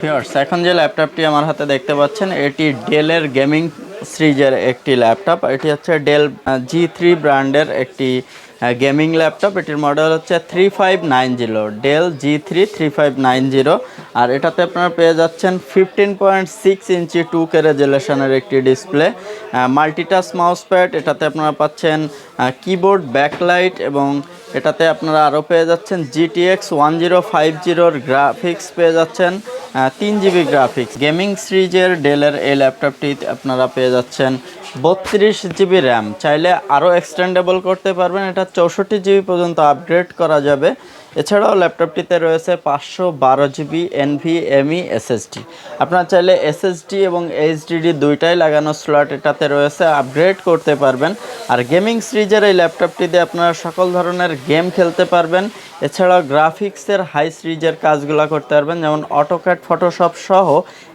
Viewers এখন যে ল্যাপটপটি আমার হাতে দেখতে পাচ্ছেন, এটি ডেলের গেমিং সিরিজের একটি ল্যাপটপ এটি হচ্ছে ডেল জি থ্রি ব্র্যান্ডের একটি গেমিং ল্যাপটপ এটির মডেল হচ্ছে three five nine zero Dell G three three five nine zero আর এটাতে আপনারা পেয়ে যাচ্ছেন fifteen point six inch two K রেজুলেশনের একটি ডিসপ্লে মাল্টিটাচ মাউস প্যাড এটাতে আপনারা পাচ্ছেন কিবোর্ড ব্যাকলাইট এবং এটাতে আপনারা আরও পেয়ে যাচ্ছেন জিটিএক্স ওয়ান জিরো ফাইভ জিরোর গ্রাফিক্স পেয়ে যাচ্ছেন। তিন জিবি গ্রাফিক্স গেমিং সিরিজের ডেলের এই ল্যাপটপটি আপনারা পেয়ে যাচ্ছেন। বত্রিশ জিবি র্যাম চাইলে আরও এক্সটেন্ডেবল করতে পারবেন। এটা চৌষট্টি জিবি পর্যন্ত আপগ্রেড করা যাবে। এছাড়াও ল্যাপটপটিতে রয়েছে পাঁচশো বারো জিবি এনভিএমই এসএসডি আপনারা চাইলে এসএসডি এবং এইচডিডি দুইটাই লাগানো স্লট এটাতে রয়েছে। আপগ্রেড করতে পারবেন। আর গেমিং সিরিজের এই ল্যাপটপটি দিয়ে আপনারা সকল ধরনের গেম খেলতে পারবেন। এছাড়াও গ্রাফিক্সের হাই সিরিজের কাজগুলো করতে পারবেন। যেমন অটোক্যাট ফটোশপ সহ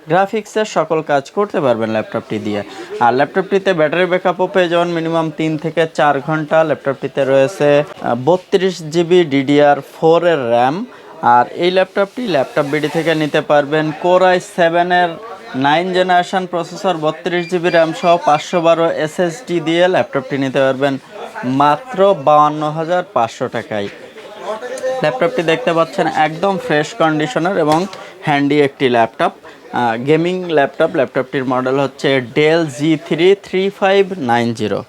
গ্রাফিক্সের সকল কাজ করতে পারবেন ল্যাপটপটি দিয়ে। আর ল্যাপটপটিতে ব্যাটারি ব্যাকআপও পেয়ে যাবেন মিনিমাম তিন থেকে চার ঘণ্টা। ল্যাপটপটিতে রয়েছে বত্রিশ জিবি ডিডিআর ফোরের র্যাম। আর এই ল্যাপটপটি ল্যাপটপ বিডি থেকে নিতে পারবেন। কোরাই সেভেনের নাইন জেনারেশন প্রসেসর, বত্রিশ জিবি র্যাম সহ পাঁচশো বারো এসএসডি দিয়ে ল্যাপটপটি নিতে পারবেন মাত্র বাউান্ন হাজার পাঁচশো টাকায়। ল্যাপটপটি দেখতে পাচ্ছেন একদম ফ্রেশ কন্ডিশনের এবং হ্যান্ডি একটি ল্যাপটপ। গেমিং ল্যাপটপ, ল্যাপটপটির মডেল হচ্ছে Dell G three three five nine zero.